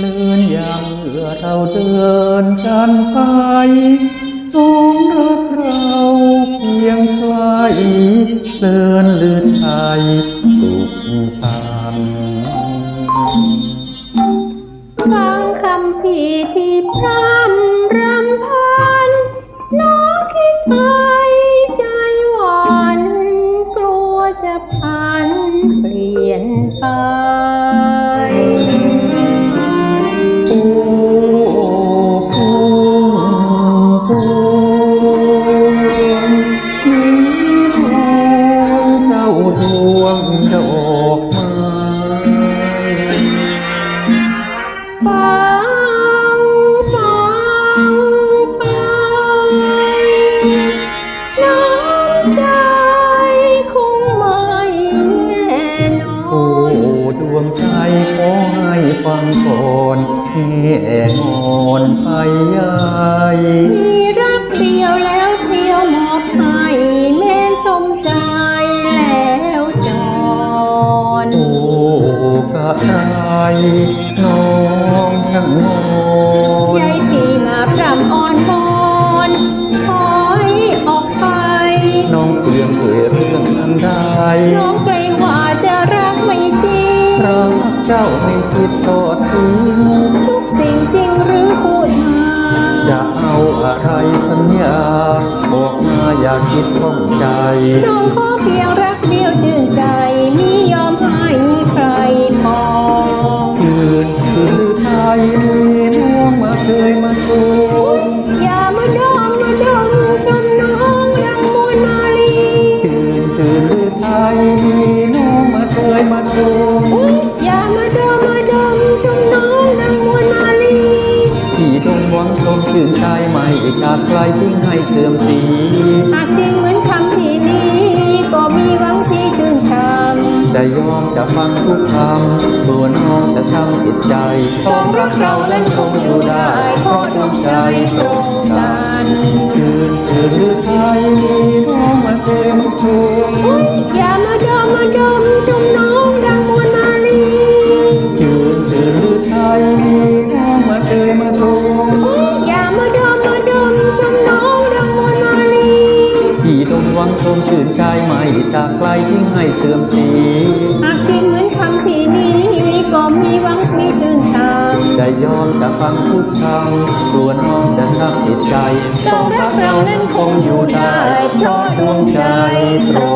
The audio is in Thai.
เลื่อนยามเมื่อเราเดินกันไปน้องรักเราเพียงใครเดินลื่นไทยสุขสันต์ฟังคำพี่ที่พร่ำ กไม้ฟังฟังไปน้ำใจคงไม่แน่นอโอ้น ดวงใจขอให้ฟังก่อนให้แองอนไปใหญ่ มีรักเดียวแล้ว กระไรน้องช่างงอนยายที่มาพรำอ่อนบอนถอยออกไป น้องเปลี่ยนเอ่ยเรื่องนั้นได้ น้องเกรงว่าจะรักไม่จริงรักเจ้าไม่คิดทอดทิ้งทุกสิ่งจริงหรือพูดมาจะเอาอะไรสัญญา บอกมาอย่าคิดข้องใจ น้องขอเพียงรักเดียวชื่นใจมิ ที่ดงหวังชมคืนใจใหม่จากไกลทิ้งให้เสื่อมสีหากจริงเหมือนคำที่นี้ ก็มีหวังที่ชื่นชมได้ยอมจะฟังทุกคำตัวน้องจะช้ำจิตใจต้องรักเราและคงอยู่ได้เพราะดวงใจตรงกันคืนคืนลือไทย ไกลทิ้งให้เสื่อมสี หากจริงเหมือนคำที่นี้ ก็มีหวังที่ชื่นชมได้ยอมจะฟังทุกคำกลัวน้องจะช้ำจิตใจต้องรักเรานั้นคงอยู่ได้ เพราะดวงใจตรง